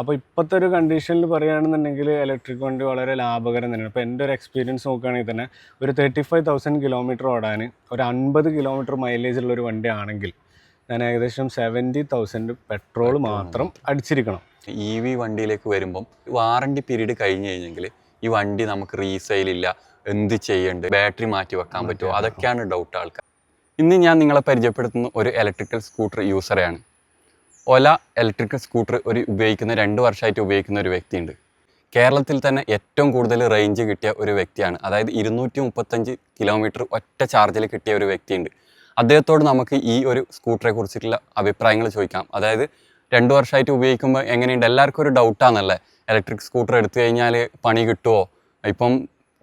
അപ്പോൾ ഇപ്പോഴത്തെ ഒരു കണ്ടീഷനിൽ പറയുകയാണെന്നുണ്ടെങ്കിൽ ഇലക്ട്രിക് വണ്ടി വളരെ ലാഭകരം തന്നെയാണ്. ഇപ്പോൾ എന്റെ ഒരു എക്സ്പീരിയൻസ് നോക്കുകയാണെങ്കിൽ തന്നെ ഒരു തേർട്ടി ഫൈവ് തൗസൻഡ് കിലോമീറ്റർ ഓടാൻ ഒരു അൻപത് കിലോമീറ്റർ മൈലേജ് ഉള്ള ഒരു വണ്ടി ആണെങ്കിൽ ഞാൻ ഏകദേശം സെവന്റി തൗസൻഡ് പെട്രോൾ മാത്രം അടിച്ചിരിക്കണം. ഇ വി വണ്ടിയിലേക്ക് വരുമ്പം വാറണ്ടി പീരീഡ് കഴിഞ്ഞ് കഴിഞ്ഞെങ്കിൽ ഈ വണ്ടി നമുക്ക് റീസെയിൽ ഇല്ല എന്ത് ചെയ്യണ്ട് ബാറ്ററി മാറ്റി വെക്കാൻ പറ്റുമോ? അതൊക്കെയാണ് ഡൗട്ട് ആൾക്കാർ. ഇന്ന് ഞാൻ നിങ്ങളെ പരിചയപ്പെടുത്തുന്ന ഒരു ഇലക്ട്രിക്കൽ സ്കൂട്ടർ യൂസറെയാണ് ഒല ഇലക്ട്രിക് സ്കൂട്ടർ ഒരു ഉപയോഗിക്കുന്ന രണ്ട് വർഷമായിട്ട് ഉപയോഗിക്കുന്ന ഒരു വ്യക്തിയുണ്ട്. കേരളത്തിൽ തന്നെ ഏറ്റവും കൂടുതൽ റേഞ്ച് കിട്ടിയ ഒരു വ്യക്തിയാണ്. അതായത് ഇരുന്നൂറ്റി മുപ്പത്തഞ്ച് കിലോമീറ്റർ ഒറ്റ ചാർജിൽ കിട്ടിയ ഒരു വ്യക്തിയുണ്ട്. അദ്ദേഹത്തോട് നമുക്ക് ഈ ഒരു സ്കൂട്ടറെ കുറിച്ചിട്ടുള്ള അഭിപ്രായങ്ങൾ ചോദിക്കാം. അതായത് രണ്ട് വർഷമായിട്ട് ഉപയോഗിക്കുമ്പോൾ എങ്ങനെയുണ്ട്? എല്ലാവർക്കും ഒരു ഡൗട്ടാണല്ലേ ഇലക്ട്രിക് സ്കൂട്ടർ എടുത്തു കഴിഞ്ഞാൽ പണി കിട്ടുമോ ഇപ്പം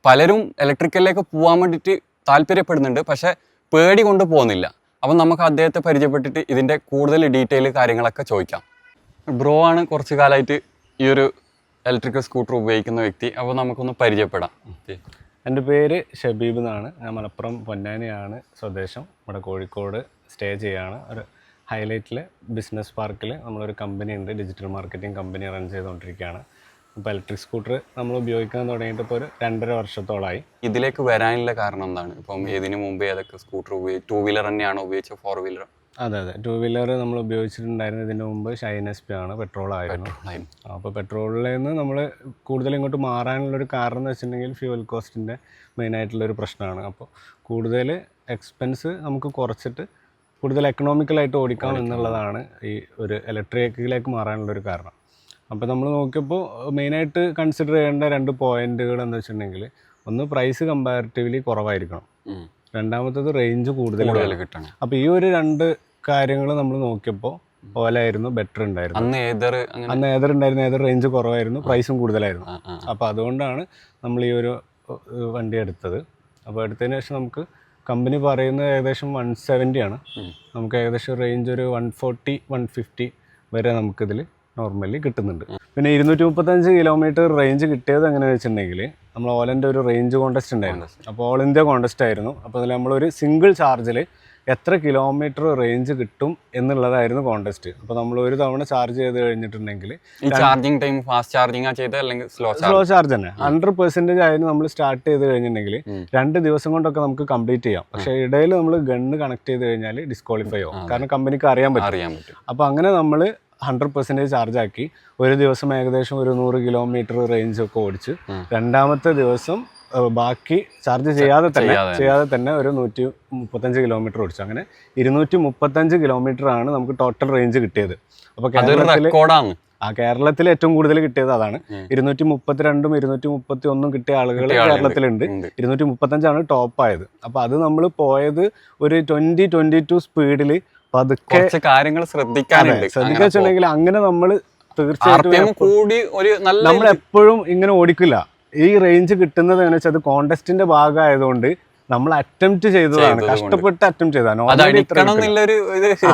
പലരും ഇലക്ട്രിക്കലിലേക്ക് പോകാൻ വേണ്ടിയിട്ട് താല്പര്യപ്പെടുന്നുണ്ട്. പക്ഷേ പേടി കൊണ്ട് പോകുന്നില്ല. അപ്പം നമുക്ക് അദ്ദേഹത്തെ പരിചയപ്പെട്ടിട്ട് ഇതിന്റെ കൂടുതൽ ഡീറ്റെയിൽ കാര്യങ്ങളൊക്കെ ചോദിക്കാം. ബ്രോ ആണ് കുറച്ച് കാലമായിട്ട് ഈ ഒരു ഇലക്ട്രിക്കൽ സ്കൂട്ടർ ഉപയോഗിക്കുന്ന വ്യക്തി. അപ്പോൾ നമുക്കൊന്ന് പരിചയപ്പെടാം. എന്റെ പേര് ഷബീബ് എന്നാണ്. ഞാൻ മലപ്പുറം പൊന്നാനിയാണ് സ്വദേശം. ഇവിടെ കോഴിക്കോട് സ്റ്റേ ചെയ്യാണ്. ഒരു ഹൈലൈറ്റിൽ ബിസിനസ് പാർക്കിൽ നമ്മളൊരു കമ്പനി ഉണ്ട്. ഡിജിറ്റൽ മാർക്കറ്റിംഗ് കമ്പനി റൺ ചെയ്തുകൊണ്ടിരിക്കുകയാണ്. ഇപ്പോൾ ഇലക്ട്രിക് സ്കൂട്ടർ നമ്മൾ ഉപയോഗിക്കാൻ തുടങ്ങിയിട്ട് ഇപ്പോൾ ഒരു രണ്ടര വർഷത്തോളമായി ഇതിലേക്ക് വരാനുള്ള കാരണം എന്താണ്? ഇപ്പം ഇതിനു മുമ്പ് ഏതൊക്കെ സ്കൂട്ടർ ഉപയോഗിച്ച് ടൂ വീലർ തന്നെയാണ് ഉപയോഗിച്ചത് ഫോർ വീലർ അതെ അതെ. ടൂ വീലർ നമ്മൾ ഉപയോഗിച്ചിട്ടുണ്ടായിരുന്നു ഇതിന് മുമ്പ് ഷൈൻ എസ് പി ആണ് പെട്രോൾ ആയിരുന്നു. അപ്പോൾ പെട്രോളിൽ നിന്ന് നമ്മൾ കൂടുതൽ ഇങ്ങോട്ട് മാറാനുള്ളൊരു കാരണം എന്ന് വെച്ചിട്ടുണ്ടെങ്കിൽ ഫ്യൂവൽ കോസ്റ്റിന്റെ മെയിനായിട്ടുള്ളൊരു പ്രശ്നമാണ്. അപ്പോൾ കൂടുതൽ എക്സ്പെൻസ് നമുക്ക് കുറച്ചിട്ട് കൂടുതൽ എക്കണോമിക്കലായിട്ട് ഓടിക്കാം എന്നുള്ളതാണ് ഈ ഒരു ഇലക്ട്രിക്കിലേക്ക് മാറാനുള്ളൊരു കാരണം. അപ്പോൾ നമ്മൾ നോക്കിയപ്പോൾ മെയിനായിട്ട് കൺസിഡർ ചെയ്യേണ്ട രണ്ട് പോയിന്റുകൾ എന്ന് വെച്ചിട്ടുണ്ടെങ്കിൽ ഒന്ന് പ്രൈസ് കമ്പാരിറ്റീവ്ലി കുറവായിരിക്കണം. രണ്ടാമത്തത് റേഞ്ച് കൂടുതൽ കിട്ടണം. അപ്പോൾ ഈ ഒരു രണ്ട് കാര്യങ്ങൾ നമ്മൾ നോക്കിയപ്പോൾ ഓലായിരുന്നു ബെറ്റർ ഉണ്ടായിരുന്നു. അന്ന് ഏതർ അന്ന് ഏതർ ഉണ്ടായിരുന്നു ഏതർ റേഞ്ച് കുറവായിരുന്നു പ്രൈസും കൂടുതലായിരുന്നു. അപ്പോൾ അതുകൊണ്ടാണ് നമ്മൾ ഈ ഒരു വണ്ടി എടുത്തത്. അപ്പോൾ എടുത്തതിന് ശേഷം നമുക്ക് കമ്പനി പറയുന്നത് ഏകദേശം വൺ സെവന്റി ആണ്. നമുക്ക് ഏകദേശം റേഞ്ച് ഒരു വൺ ഫോർട്ടി വൺ ഫിഫ്റ്റി വരെ നമുക്കിതിൽ നോർമലി കിട്ടുന്നുണ്ട്. പിന്നെ ഇരുന്നൂറ്റി മുപ്പത്തഞ്ച് കിലോമീറ്റർ റേഞ്ച് കിട്ടിയത് എങ്ങനെയാണെന്ന് വെച്ചിട്ടുണ്ടെങ്കിൽ നമ്മൾ ഓലന്റെ ഒരു റേഞ്ച് കോൺടെസ്റ്റ് ഉണ്ടായിരുന്നു. അപ്പോൾ ഓൾ ഇന്ത്യ കോൺടെസ്റ്റ് ആയിരുന്നു. അപ്പോൾ അതിൽ നമ്മളൊരു സിംഗിൾ ചാർജിൽ എത്ര കിലോമീറ്റർ റേഞ്ച് കിട്ടും എന്നുള്ളതായിരുന്നു കോൺടെസ്റ്റ് അപ്പോൾ നമ്മൾ ഒരു തവണ ചാർജ് ചെയ്ത് കഴിഞ്ഞിട്ടുണ്ടെങ്കിൽ ചാർജിങ് ടൈം ഫാസ്റ്റ് ചാർജിങ് അല്ലെങ്കിൽ സ്ലോ സ്ലോ ചാർജ് തന്നെ. ഹൺഡ്രഡ് പെർസെന്റേജ് ആയിരുന്നു നമ്മൾ സ്റ്റാർട്ട് ചെയ്ത് കഴിഞ്ഞിട്ടുണ്ടെങ്കിൽ രണ്ട് ദിവസം കൊണ്ടൊക്കെ നമുക്ക് കംപ്ലീറ്റ് ചെയ്യാം. പക്ഷേ ഇടയിൽ നമ്മൾ ഗണ്ണ് കണക്ട് ചെയ്ത് കഴിഞ്ഞാൽ ഡിസ്ക്വാളിഫൈ ആവും. കാരണം കമ്പനിക്ക് അറിയാൻ പറ്റും. അറിയാൻ പറ്റും. അപ്പോൾ അങ്ങനെ നമ്മൾ ഹൺഡ്രഡ് പെർസെന്റേജ് ചാർജ് ആക്കി. ഒരു ദിവസം ഏകദേശം ഒരു നൂറ് കിലോമീറ്റർ റേഞ്ച് ഒക്കെ ഓടിച്ച് രണ്ടാമത്തെ ദിവസം ബാക്കി ചാർജ് ചെയ്യാതെ തന്നെ ചെയ്യാതെ തന്നെ. ഒരു നൂറ്റി മുപ്പത്തഞ്ച് കിലോമീറ്റർ ഓടിച്ചു. അങ്ങനെ ഇരുന്നൂറ്റി മുപ്പത്തഞ്ച് കിലോമീറ്റർ ആണ് നമുക്ക് ടോട്ടൽ റേഞ്ച് കിട്ടിയത്. അപ്പോൾ കേരളത്തിൽ റെക്കോർഡാണ് ആ കേരളത്തിൽ ഏറ്റവും കൂടുതൽ കിട്ടിയത് അതാണ്. ഇരുന്നൂറ്റി മുപ്പത്തിരണ്ടും ഇരുന്നൂറ്റി മുപ്പത്തി ഒന്നും കിട്ടിയ ആളുകൾ കേരളത്തിലുണ്ട്. ഇരുന്നൂറ്റി മുപ്പത്തഞ്ചാണ് ടോപ്പ് ആയത്. അപ്പോൾ അത് നമ്മൾ പോയത് ഒരു ട്വന്റി ട്വന്റി ടു സ്പീഡിൽ പതുക്കെ കാര്യങ്ങൾ ശ്രദ്ധിക്കാനുണ്ട്. ശ്രദ്ധിക്കുക വെച്ചിട്ടുണ്ടെങ്കിൽ അങ്ങനെ നമ്മൾ തീർച്ചയായിട്ടും കൂടി ഒരു നല്ല നമ്മൾ എപ്പോഴും ഇങ്ങനെ ഓടിക്കില്ല. ഈ റേഞ്ച് കിട്ടുന്നത് എങ്ങനെ വെച്ചാൽ അത് കോണ്ടസ്റ്റിന്റെ ഭാഗമായതുകൊണ്ട് നമ്മൾ അറ്റംപ്റ്റ് ചെയ്തതാണ്. ചെയ്തത് കഷ്ടപ്പെട്ട് അറ്റംപ്റ്റ് ചെയ്തതാണ്.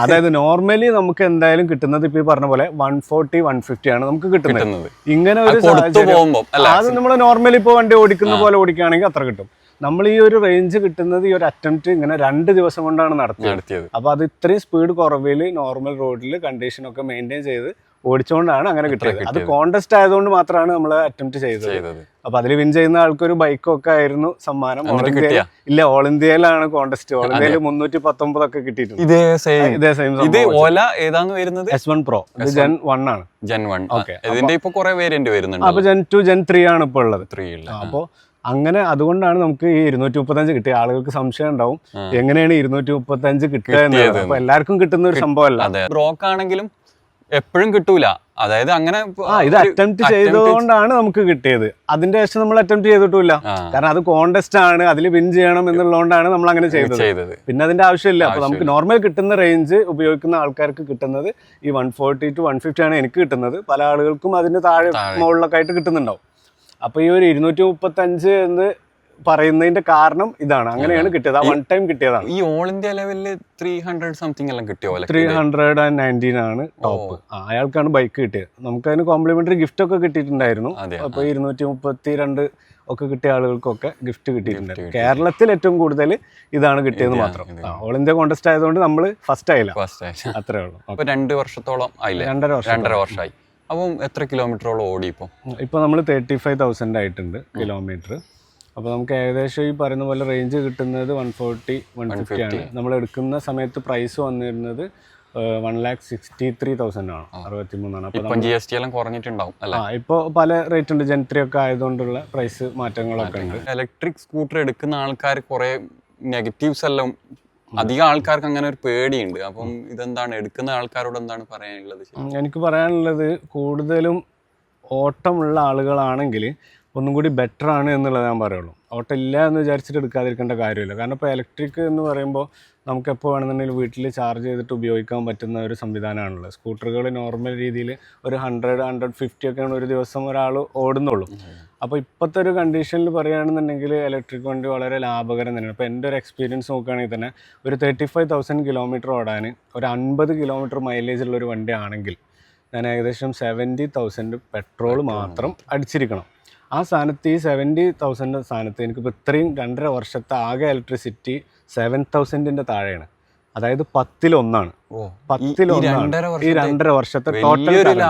അതായത് നോർമലി നമുക്ക് എന്തായാലും കിട്ടുന്നത് ഇപ്പൊ ഈ പറഞ്ഞ പോലെ വൺ ഫോർട്ടി വൺ ഫിഫ്റ്റി ആണ് നമുക്ക് കിട്ടുന്നത്. ഇങ്ങനെ ഒരു സാഹചര്യം അത് നമ്മൾ നോർമലി ഇപ്പൊ വണ്ടി ഓടിക്കുന്ന പോലെ ഓടിക്കുകയാണെങ്കിൽ അത്ര കിട്ടും. നമ്മൾ ഈ ഒരു റേഞ്ച് കിട്ടുന്നത് ഈ ഒരു അറ്റംപ്റ്റ് ഇങ്ങനെ രണ്ട് ദിവസം കൊണ്ടാണ് നടത്തിയത്. അപ്പൊ അത് ഇത്രയും സ്പീഡ് കുറവിൽ നോർമൽ റോഡിൽ കണ്ടീഷൻ ഒക്കെ മെയിന്റെയിൻ ചെയ്ത് ഓടിച്ചുകൊണ്ടാണ് അങ്ങനെ കിട്ടിയത്. അത്. കോണ്ടസ്റ്റ് ആയതുകൊണ്ട് മാത്രമാണ് നമ്മൾ അറ്റംപ്റ്റ് ചെയ്തത്. അപ്പൊ അതിൽ വിൻ ചെയ്യുന്ന ആൾക്കൊരു ഒരു ബൈക്കൊക്കെ ആയിരുന്നു സമ്മാനം. ഓൾ ഇന്ത്യ ഇല്ല ഓൾ ഇന്ത്യയിലാണ് കോണ്ടസ്റ്റ് ഓൾ ഇന്ത്യയിൽ മുന്നൂറ്റി പത്തൊമ്പതൊക്കെ കിട്ടിയിട്ടുണ്ട്. ഇതേ സെയിം ഇതേ സെയിം ഇത് ഓല ഏതാണ് വരുന്നത്? എസ് വൺ പ്രോ ഇത് ജെൻ വൺ ആണ്. ജെൻ വൺ ഓക്കെ ഇതിന്റെ ഇപ്പൊ കുറെ വേരിയന്റ് വരുന്നുണ്ട് അപ്പൊ ജെൻ ടു ജെൻ ത്രീ ആണ് ഇപ്പൊ ഉള്ളത്. ത്രീ ഉള്ള. അപ്പോൾ അങ്ങനെ അതുകൊണ്ടാണ് നമുക്ക് ഈ ഇരുന്നൂറ്റി മുപ്പത്തഞ്ച് കിട്ടിയ. ആളുകൾക്ക് സംശയം ഉണ്ടാവും. എങ്ങനെയാണ് ഇരുന്നൂറ്റി മുപ്പത്തഞ്ച് കിട്ടുക എന്നുള്ളത്? കിട്ടിയത് അപ്പൊ എല്ലാവർക്കും കിട്ടുന്ന ഒരു സംഭവമല്ല. അല്ല ബ്രോക്ക് ആണെങ്കിലും എപ്പോഴും കിട്ടൂല. അതായത് അങ്ങനെ ആ ഇത് അറ്റംപ്റ്റ് ചെയ്തുകൊണ്ടാണ് നമുക്ക് കിട്ടിയത്. അതിന്റെ ശേഷം നമ്മൾ അറ്റംപ്റ്റ് ചെയ്തിട്ടില്ല. കാരണം അത് കോണ്ടസ്റ്റ് ആണ്. അതിൽ വിൻ ചെയ്യണം എന്നുള്ളതുകൊണ്ടാണ് നമ്മൾ അങ്ങനെ ചെയ്തത്. പിന്നെ അതിന്റെ ആവശ്യമില്ല. അപ്പൊ നമുക്ക് നോർമൽ കിട്ടുന്ന റേഞ്ച് ഉപയോഗിക്കുന്ന ആൾക്കാർക്ക് കിട്ടുന്നത് ഈ one forty two one fifty ആണ് എനിക്ക് കിട്ടുന്നത്. പല ആളുകൾക്കും അതിന് താഴെ താഴെ. മുകളിലൊക്കെ ആയിട്ട് കിട്ടുന്നുണ്ടാവും. അപ്പൊ ഈ ഒരു ഇരുന്നൂറ്റി മുപ്പത്തഞ്ച് എന്ന് പറയുന്നതിന്റെ കാരണം ഇതാണ്. അങ്ങനെയാണ് കിട്ടിയത്. ആ വൺ ടൈം കിട്ടിയതാണ്. ഈ ഓൾ ഇന്ത്യ ലെവലിൽ ത്രീ ഹൺഡ്രഡ് സംതിങ് എല്ലാം കിട്ടിയോ? ത്രീ ഹൺഡ്രഡ് ആൻഡ് നയന്റീൻ ആണ് ടോപ്പ് അയാൾക്കാണ് ബൈക്ക് കിട്ടിയത്. നമുക്ക് അതിന് കോംപ്ലിമെന്ററി ഗിഫ്റ്റ് ഒക്കെ കിട്ടിയിട്ടുണ്ടായിരുന്നു. അപ്പോൾ അപ്പൊ ഇരുന്നൂറ്റി മുപ്പത്തി രണ്ട് ഒക്കെ കിട്ടിയ ആളുകൾക്കൊക്കെ ഗിഫ്റ്റ് കിട്ടിയിട്ടുണ്ട്. കേരളത്തിൽ ഏറ്റവും കൂടുതൽ ഇതാണ് കിട്ടിയത് മാത്രം. ഓൾ ഇന്ത്യ കോൺടെസ്റ്റ് ആയതുകൊണ്ട് നമ്മൾ ഫസ്റ്റ് ആയില്ല. ഫസ്റ്റ് അത്രേ ഉള്ളൂ. രണ്ട് വർഷത്തോളം ആയില്ല? രണ്ടര വർഷം. രണ്ടര വർഷമായി അപ്പം എത്ര കിലോമീറ്ററോളം ഓടി ഇപ്പം? ഇപ്പോൾ നമ്മൾ തേർട്ടി ഫൈവ് തൗസൻഡ് ആയിട്ടുണ്ട് കിലോമീറ്റർ. അപ്പോൾ നമുക്ക് ഏകദേശം ഈ പറയുന്ന പോലെ റേഞ്ച് കിട്ടുന്നത് വൺ ഫോർട്ടി വൺ ഫിഫ്റ്റി ആണ്. നമ്മൾ എടുക്കുന്ന സമയത്ത് പ്രൈസ് വന്നിരുന്നത് one lakh sixty three thousand ആണ്. അറുപത്തി മൂന്നാണ് അപ്പം ജി എസ് ടി എല്ലാം കുറഞ്ഞിട്ടുണ്ടാവും ആ ഇപ്പോൾ പല റേറ്റ് ഉണ്ട്. ജനത്രി ഒക്കെ ആയതുകൊണ്ടുള്ള പ്രൈസ് മാറ്റങ്ങളൊക്കെ ഉണ്ട്. ഇലക്ട്രിക് സ്കൂട്ടർ എടുക്കുന്ന ആൾക്കാർ കുറേ നെഗറ്റീവ്സ് എല്ലാം അധികം ആൾക്കാർക്ക് അങ്ങനെ ഒരു പേടിയുണ്ട്. അപ്പം ഇതെന്താണ്? എടുക്കുന്ന ആൾക്കാരോട് എന്താണ് പറയാനുള്ളത് എനിക്ക് പറയാനുള്ളത് കൂടുതലും ഓട്ടമുള്ള ആളുകളാണെങ്കിൽ ഒന്നും കൂടി ബെറ്റർ ആണ് എന്നുള്ളത് ഞാൻ പറയുള്ളൂ. ഓട്ടം ഇല്ല എന്ന് വിചാരിച്ചിട്ട് എടുക്കാതിരിക്കേണ്ട കാര്യമില്ല. കാരണം ഇപ്പോൾ ഇലക്ട്രിക് എന്ന് പറയുമ്പോൾ നമുക്ക് എപ്പോൾ വേണമെന്നുണ്ടെങ്കിൽ വീട്ടിൽ ചാർജ് ചെയ്തിട്ട് ഉപയോഗിക്കാൻ പറ്റുന്ന ഒരു സംവിധാനമാണുള്ളത്. സ്കൂട്ടറുകൾ നോർമൽ രീതിയിൽ ഒരു ഹൺഡ്രഡ് ഹൺഡ്രഡ് ഫിഫ്റ്റി ഒക്കെയാണ് ഒരു ദിവസം ഒരാൾ ഓടുന്നുള്ളൂ. അപ്പോൾ ഇപ്പോഴത്തെ ഒരു കണ്ടീഷനിൽ പറയുകയാണെന്നുണ്ടെങ്കിൽ ഇലക്ട്രിക് വണ്ടി വളരെ ലാഭകരം തന്നെയാണ്. ഇപ്പോൾ എന്റെ ഒരു എക്സ്പീരിയൻസ് നോക്കുകയാണെങ്കിൽ തന്നെ ഒരു തേർട്ടി ഫൈവ് തൗസൻഡ് കിലോമീറ്റർ ഓടാൻ ഒരു അൻപത് കിലോമീറ്റർ മൈലേജ് ഉള്ള ഒരു വണ്ടി ആണെങ്കിൽ ഞാൻ ഏകദേശം സെവന്റി തൗസൻഡ് പെട്രോൾ മാത്രം അടിച്ചിരിക്കണം. ആ സ്ഥാനത്ത് ഈ സെവന്റി തൗസൻഡ് സ്ഥാനത്ത് എനിക്കിപ്പോൾ ഇത്രയും രണ്ടര വർഷത്തെ ആകെ ഇലക്ട്രിസിറ്റി സെവൻ തൗസൻഡിന്റെ താഴെയാണ്. അതായത് പത്തിലൊന്നാണ്. പത്തിലൊന്നാണ്. ഈ രണ്ടര വർഷത്തെ ടോട്ടൽ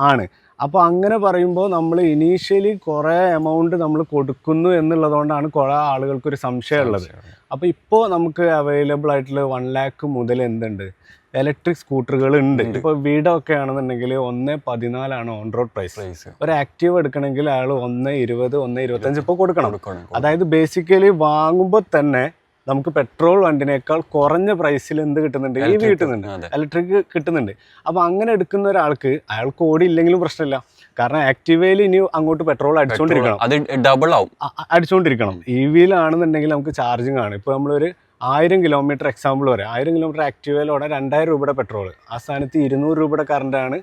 ആണ്. അപ്പോൾ അങ്ങനെ പറയുമ്പോൾ നമ്മൾ ഇനീഷ്യലി കുറേ എമൗണ്ട് നമ്മൾ കൊടുക്കുന്നു എന്നുള്ളതുകൊണ്ടാണ് കുറേ ആളുകൾക്കൊരു സംശയമുള്ളത്. അപ്പോൾ ഇപ്പോൾ നമുക്ക് അവൈലബിൾ ആയിട്ടുള്ള വൺ ലാക്ക് മുതൽ എന്തുണ്ട്? ഇലക്ട്രിക് സ്കൂട്ടറുകൾ ഉണ്ട്. ഇപ്പോൾ വീടൊക്കെ ആണെന്നുണ്ടെങ്കിൽ ഒന്ന് പതിനാലാണ് ഓൺ റോഡ് പ്രൈസ് പ്രൈസ് ഒരു ആക്റ്റീവ് എടുക്കണമെങ്കിൽ അയാൾ ഒന്ന് ഇരുപത് ഒന്ന് ഇരുപത്തഞ്ച് ഇപ്പോൾ കൊടുക്കണം. കൊടുക്കണം അതായത് ബേസിക്കലി വാങ്ങുമ്പോൾ തന്നെ നമുക്ക് പെട്രോൾ വണ്ടിനേക്കാൾ കുറഞ്ഞ പ്രൈസിൽ എന്ത് കിട്ടുന്നുണ്ട്? ഈ കിട്ടുന്നുണ്ട് ഇലക്ട്രിക് കിട്ടുന്നുണ്ട്. അപ്പോൾ അങ്ങനെ എടുക്കുന്ന ഒരാൾക്ക് അയാൾക്ക് ഓടി ഇല്ലെങ്കിലും പ്രശ്നമില്ല. കാരണം ആക്റ്റീവയിൽ ഇനി അങ്ങോട്ട് പെട്രോൾ അടിച്ചുകൊണ്ടിരിക്കണം അത് ഡബിൾ ആവും. അടിച്ചുകൊണ്ടിരിക്കണം ഇ വിയിലാണെന്നുണ്ടെങ്കിൽ നമുക്ക് ചാർജിങ് ആണ്. ഇപ്പോൾ നമ്മളൊരു ആയിരം കിലോമീറ്റർ എക്സാമ്പിൾ വരെ. ആയിരം കിലോമീറ്റർ ആക്റ്റീവയിലൂടെ രണ്ടായിരം രൂപയുടെ പെട്രോൾ ആ സ്ഥാനത്ത് ഇരുന്നൂറ് രൂപയുടെ കറണ്ടാണ്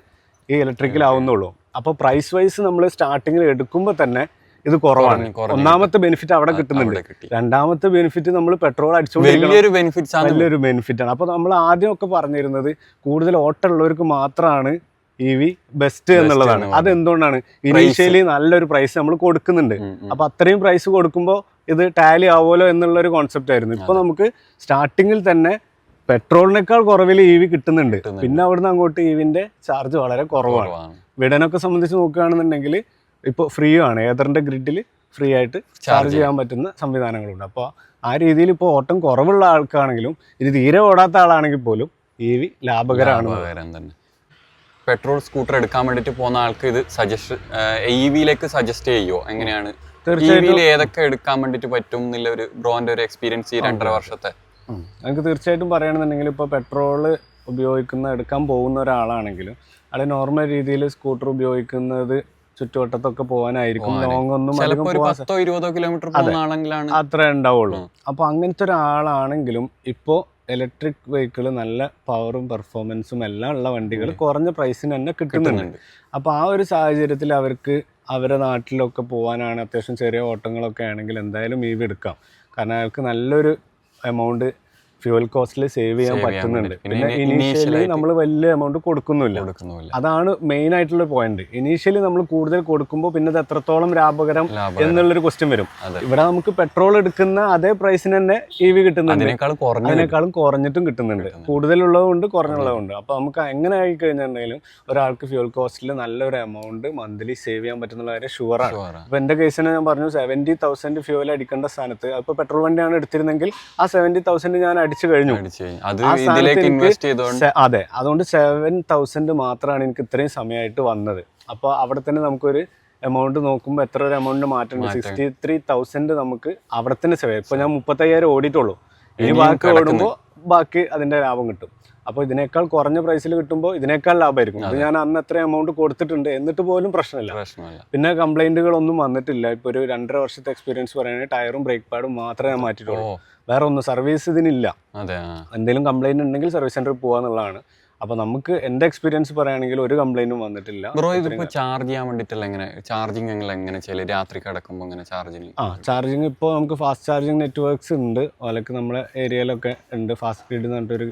ഈ ഇലക്ട്രിക്കലാവുന്നുള്ളൂ അപ്പോൾ പ്രൈസ് വൈസ് നമ്മൾ സ്റ്റാർട്ടിങ്ങിൽ എടുക്കുമ്പോൾ തന്നെ ഇത് കുറവാണ്. ഒന്നാമത്തെ ബെനിഫിറ്റ് അവിടെ കിട്ടുന്നുണ്ട്. രണ്ടാമത്തെ ബെനിഫിറ്റ് നമ്മൾ പെട്രോൾ വലിയൊരു ബെനിഫിറ്റ് ആണ്. അപ്പൊ നമ്മൾ ആദ്യമൊക്കെ പറഞ്ഞിരുന്നത് കൂടുതൽ ഓട്ടമുള്ളവർക്ക് മാത്രമാണ് ഇ വി ബെസ്റ്റ് എന്നുള്ളതാണ്. അത് അതെന്തുകൊണ്ടാണ്? ഇനീഷ്യലി നല്ലൊരു പ്രൈസ് നമ്മൾ കൊടുക്കുന്നുണ്ട്. അപ്പൊ അത്രയും പ്രൈസ് കൊടുക്കുമ്പോൾ ഇത് ടാലി ആവുമല്ലോ എന്നുള്ള ഒരു കോൺസെപ്റ്റ് ആയിരുന്നു. ഇപ്പൊ നമുക്ക് സ്റ്റാർട്ടിങ്ങിൽ തന്നെ പെട്രോളിനേക്കാൾ കുറവിൽ ഇ വി കിട്ടുന്നുണ്ട്. പിന്നെ അവിടുന്ന് അങ്ങോട്ട് ഇ വിന്റെ ചാർജ് വളരെ കുറവാണ്. വിടനൊക്കെ സംബന്ധിച്ച് നോക്കുകയാണെന്നുണ്ടെങ്കിൽ ഇപ്പോൾ ഫ്രീ ആണ്. ഏതറിന്റെ ഗ്രിഡിൽ ഫ്രീ ആയിട്ട് ചാർജ് ചെയ്യാൻ പറ്റുന്ന സംവിധാനങ്ങളുണ്ട്. അപ്പോൾ ആ രീതിയിൽ ഇപ്പോൾ ഓട്ടം കുറവുള്ള ആൾക്കാണെങ്കിലും ഇത് തീരെ ഓടാത്ത ആളാണെങ്കിൽ പോലും ഇ വി ലാഭകരമാണ് ലാഭകരം തന്നെ. പെട്രോൾ സ്കൂട്ടർ എടുക്കാൻ വേണ്ടിട്ട് പോകുന്ന ആൾക്ക് ഇത് സജസ്റ്റ് ഇ വിയിലേക്ക് സജസ്റ്റ് ചെയ്യോ എങ്ങനെയാണ്? ഇ തീർച്ചയായിട്ടും വിയിൽ ഏതൊക്കെ എടുക്കാൻ വേണ്ടിട്ട് പറ്റും എന്നുള്ള ഒരു ബ്രോന്റെ ഒരു എക്സ്പീരിയൻസ് ഈ രണ്ടര വർഷത്തെ. നമുക്ക് തീർച്ചയായിട്ടും പറയുകയാണെന്നുണ്ടെങ്കിൽ ഇപ്പോൾ പെട്രോൾ ഉപയോഗിക്കുന്ന എടുക്കാൻ പോകുന്ന ഒരാളാണെങ്കിലും അത് നോർമൽ രീതിയിൽ സ്കൂട്ടർ ഉപയോഗിക്കുന്നത് ചുറ്റുവട്ടത്തൊക്കെ പോകാനായിരിക്കും. ലോങ് ഒന്നും പത്തോ ഇരുപതോ കിലോമീറ്റർ അത്ര ഉണ്ടാവുള്ളൂ. അപ്പോൾ അങ്ങനത്തെ ഒരാളാണെങ്കിലും ഇപ്പോൾ ഇലക്ട്രിക് വെഹിക്കിൾ നല്ല പവറും പെർഫോമൻസും എല്ലാം ഉള്ള വണ്ടികൾ കുറഞ്ഞ പ്രൈസിന് തന്നെ കിട്ടുന്നുണ്ട്. അപ്പോൾ ആ ഒരു സാഹചര്യത്തിൽ അവർക്ക് അവരുടെ നാട്ടിലൊക്കെ പോകാനാണ് അത്യാവശ്യം ചെറിയ ഓട്ടങ്ങളൊക്കെ ആണെങ്കിൽ എന്തായാലും ഈ എടുക്കാം. കാരണം അയാൾക്ക് നല്ലൊരു എമൗണ്ട് ഫ്യൂവൽ കോസ്റ്റിൽ സേവ് ചെയ്യാൻ പറ്റുന്നുണ്ട്. പിന്നെ ഇനീഷ്യലി നമ്മൾ വലിയ എമൗണ്ട് കൊടുക്കുന്നില്ല അതാണ് മെയിൻ ആയിട്ടുള്ള പോയിന്റ് ഇനീഷ്യലി നമ്മൾ കൂടുതൽ കൊടുക്കുമ്പോൾ പിന്നെ അത് എത്രത്തോളം ലാഭകരം എന്നുള്ളൊരു ക്വസ്റ്റ്യൻ വരും. ഇവിടെ നമുക്ക് പെട്രോൾ എടുക്കുന്ന അതേ പ്രൈസിന് തന്നെ ഇ വി കിട്ടുന്നുണ്ട്. അതിനേക്കാളും കുറഞ്ഞിട്ടും കിട്ടുന്നുണ്ട്. കൂടുതലുള്ളതുകൊണ്ട് കുറഞ്ഞുള്ളതുണ്ട് അപ്പൊ നമുക്ക് എങ്ങനെ ആയി കഴിഞ്ഞിട്ടുണ്ടെങ്കിലും ഒരാൾക്ക് ഫ്യൂവൽ കോസ്റ്റിൽ നല്ലൊരു എമൗണ്ട് മന്ത്ലി സേവ് ചെയ്യാൻ പറ്റുന്നുള്ള കാര്യം ഷുവറാണ് അപ്പൊ എന്റെ കേസിന് ഞാൻ പറഞ്ഞു സെവന്റി തൗസൻഡ് ഫ്യൂവൽ അടിക്കേണ്ട സ്ഥാനത്ത്. അപ്പൊ പെട്രോൾ വണ്ടിയാണ് എടുത്തിരുന്നെങ്കിൽ ആ സെവന്റി തൗസൻഡ് ഞാൻ അടിച്ചു കഴിഞ്ഞു. അത് അതുകൊണ്ട് സെവൻ തൗസൻഡ് മാത്രമാണ് എനിക്ക് ഇത്രയും സമയമായിട്ട് വന്നത്. അപ്പോൾ അവിടെ തന്നെ നമുക്കൊരു എമൗണ്ട് നോക്കുമ്പോൾ എത്ര ഒരു എമൗണ്ട് മാറ്റം സിക്സ്റ്റി ത്രീ തൗസൻഡ് നമുക്ക് അവിടെ തന്നെ സേവ് ഇപ്പോൾ ഞാൻ മുപ്പത്തയ്യായിരം ഓടിയിട്ടുള്ളൂ. ഇനി ബാക്കി. ഓടുമ്പോൾ ബാക്കി അതിന്റെ ലാഭം കിട്ടും. അപ്പോൾ ഇതിനേക്കാൾ കുറഞ്ഞ പ്രൈസിൽ കിട്ടുമ്പോൾ ഇതിനേക്കാൾ ലാഭമായിരിക്കും. അത്. ഞാൻ അന്ന് എത്ര എമൗണ്ട് കൊടുത്തിട്ടുണ്ട്. എന്നിട്ട് പോലും പ്രശ്നമില്ല. പിന്നെ കംപ്ലൈന്റുകളൊന്നും വന്നിട്ടില്ല. ഇപ്പോൾ ഒരു രണ്ടര വർഷത്തെ എക്സ്പീരിയൻസ് പറയുകയാണെങ്കിൽ ടയറും ബ്രേക്ക് പാഡും മാത്രമേ ഞാൻ മാറ്റിയിട്ടുള്ളൂ. വേറെ ഒന്നും സർവീസ് ഇതിനില്ല. അതെ എന്തെങ്കിലും കംപ്ലൈന്റ് ഉണ്ടെങ്കിൽ സർവീസ് സെന്ററിൽ പോകാന്നുള്ളതാണ് അപ്പൊ നമുക്ക് എന്റെ എക്സ്പീരിയൻസ് പറയുകയാണെങ്കിൽ ഒരു കംപ്ലൈന്റും വന്നിട്ടില്ല. ബ്രോ ഇതിപ്പോ ചാർജ് ചെയ്യാൻ വേണ്ടിട്ടല്ല എങ്ങനെ ചാർജിങ് എങ്ങനെ ചെയ്യൽ? രാത്രി കിടക്കുമ്പോൾ ചാർജിങ് ആ ചാർജിങ് ഇപ്പോൾ നമുക്ക് ഫാസ്റ്റ് ചാർജിങ് നെറ്റ്വർക്ക്സ് ഉണ്ട്. അതിലൊക്കെ നമ്മുടെ ഏരിയയിലൊക്കെ ഉണ്ട്. ഫാസ്റ്റ് സ്പീഡ് എന്ന് പറഞ്ഞിട്ടൊരു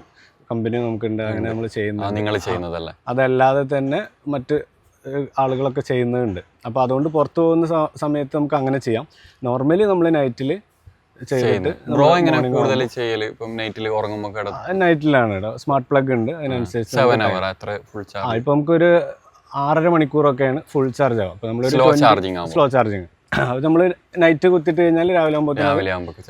കമ്പനി നമുക്കുണ്ട്. അങ്ങനെ നമ്മൾ ചെയ്യുന്നത് നിങ്ങൾ ചെയ്യുന്നതല്ലേ? അതല്ലാതെ തന്നെ മറ്റ് ആളുകളൊക്കെ ചെയ്യുന്നുണ്ട്. അപ്പോൾ അതുകൊണ്ട് പുറത്തു പോകുന്ന സമയത്ത് നമുക്ക് അങ്ങനെ ചെയ്യാം. നോർമലി നമ്മൾ നൈറ്റിൽ ബ്രോ എങ്ങനെ കൂടുതൽ ചെയ്യൽ? ഇപ്പം നൈറ്റിൽ ഉറങ്ങുമ്പോൾ നൈറ്റിലാണ് സ്മാർട്ട് പ്ലഗ് ഉണ്ട്. അതിനനുസരിച്ച് സെവൻ അവർ അത്ര ഫുൾ ചാർജ് ഇപ്പൊ നമുക്കൊരു ആറര മണിക്കൂറൊക്കെയാണ് ഫുൾ ചാർജ് അപ്പോൾ നമ്മൾ സ്ലോ ചാർജിങ് സ്ലോ ചാർജിങ് അത് നമ്മൾ നൈറ്റ് കുത്തിട്ട് കഴിഞ്ഞാൽ രാവിലെ ആകുമ്പോൾ